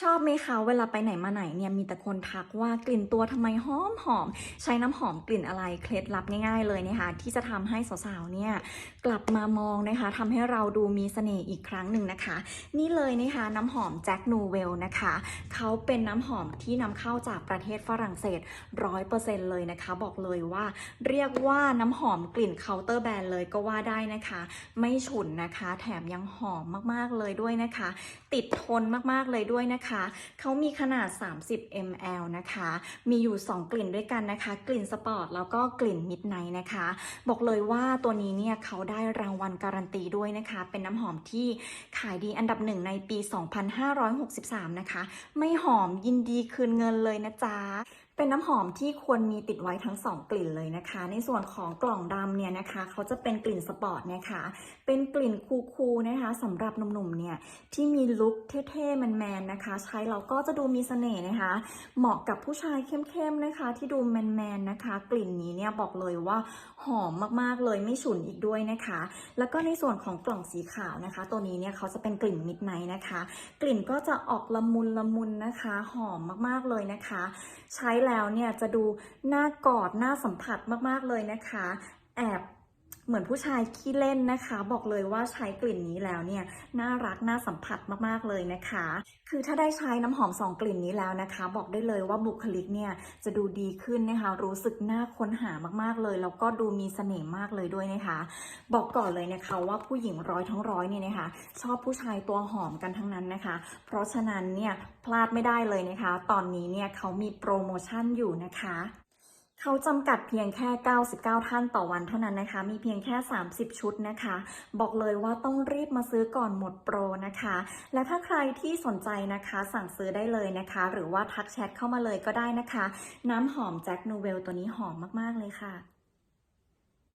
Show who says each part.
Speaker 1: ชอบไหมคะเวลาไปไหนมาไหนเนี่ยมีแต่คนทักว่ากลิ่นตัวทำไมหอมหอม ใช้น้ำหอมกลิ่นอะไรเคล็ดลับง่ายๆเลยนะคะที่จะทำให้สาวๆเนี่ยกลับมามองนะคะทำให้เราดูมีเสน่ห์อีกครั้งหนึ่งนะคะ นี่เลยนะคะน้ำหอมแจ็คนูเวลนะคะเขาเป็นน้ำหอมที่นำเข้าจากประเทศฝรั่งเศสร้อยเปอร์เซ็นต์เลยนะคะ บอกเลยว่าเรียกว่าน้ำหอมกลิ่นเคาน์เตอร์แบรนด์เลยก็ว่าได้นะคะ ไม่ฉุนนะคะ แถมยังหอมมากๆเลยด้วยนะคะ ติดทนมากๆเลยด้วยนะคะเขามีขนาด 30 ml นะคะ มีอยู่ 2 กลิ่นด้วยกันนะคะ กลิ่นสปอร์ตแล้วก็กลิ่นมิดไนท์นะคะ บอกเลยว่าตัวนี้เนี่ยเขาได้รางวัลการันตีด้วยนะคะ เป็นน้ำหอมที่ขายดีอันดับหนึ่งในปี 2563 นะคะ ไม่หอมยินดีคืนเงินเลยนะจ๊ะเป็นน้ำหอมที่ควรมีติดไว้ทั้ง 2 กลิ่นเลยนะคะ ในส่วนของกล่องดำเนี่ยนะคะเขาจะเป็นกลิ่นสปอร์ตนะคะ เป็นกลิ่นคูลๆนะคะสำหรับหนุ่มๆเนี่ยที่มีลุคเท่ๆแมนๆนะคะ ใช้แล้วก็จะดูมีเสน่ห์นะคะ เหมาะกับผู้ชายเข้มๆนะคะ ที่ดูแมนๆนะคะ กลิ่นนี้เนี่ยบอกเลยว่าหอมมากๆเลยไม่ฉุนอีกด้วยนะคะ แล้วก็ในส่วนของกล่องสีขาวนะคะ ตัวนี้เนี่ยเขาจะเป็นกลิ่นมิดไนท์นะคะ กลิ่นก็จะออกละมุนละมุนนะคะ หอมมากๆเลยนะคะ ใช้แล้วเนี่ยจะดูน่ากอดน่าสัมผัสมากๆเลยนะคะ แอบ เหมือนผู้ชายขี้เล่นนะคะ บอกเลยว่าใช้กลิ่นนี้แล้วเนี่ยน่ารักน่าสัมผัสมากๆเลยนะคะ คือถ้าได้ใช้น้ำหอมสองกลิ่นนี้แล้วนะคะ บอกได้เลยว่าบุคลิกเนี่ยจะดูดีขึ้นนะคะ รู้สึกน่าค้นหามากๆเลย แล้วก็ดูมีเสน่ห์มากเลยด้วยนะคะ บอกก่อนเลยนะคะว่าผู้หญิงร้อยทั้งร้อยเนี่ยนะคะ ชอบผู้ชายตัวหอมกันทั้งนั้นนะคะ เพราะฉะนั้นเนี่ยพลาดไม่ได้เลยนะคะ ตอนนี้เนี่ยเขามีโปรโมชั่นอยู่นะคะ เขาจำกัดเพียงแค่ 99 ท่านต่อวันเท่านั้นนะคะ มีเพียงแค่ 30 ชุดนะคะ บอกเลยว่าต้องรีบมาซื้อก่อนหมดโปรนะคะ และถ้าใครที่สนใจนะคะสั่งซื้อได้เลยนะคะ หรือว่าทักแชทเข้ามาเลยก็ได้นะคะ น้ำหอมแจ็คนูเวลตัวนี้หอมมาก ๆ เลยค่ะ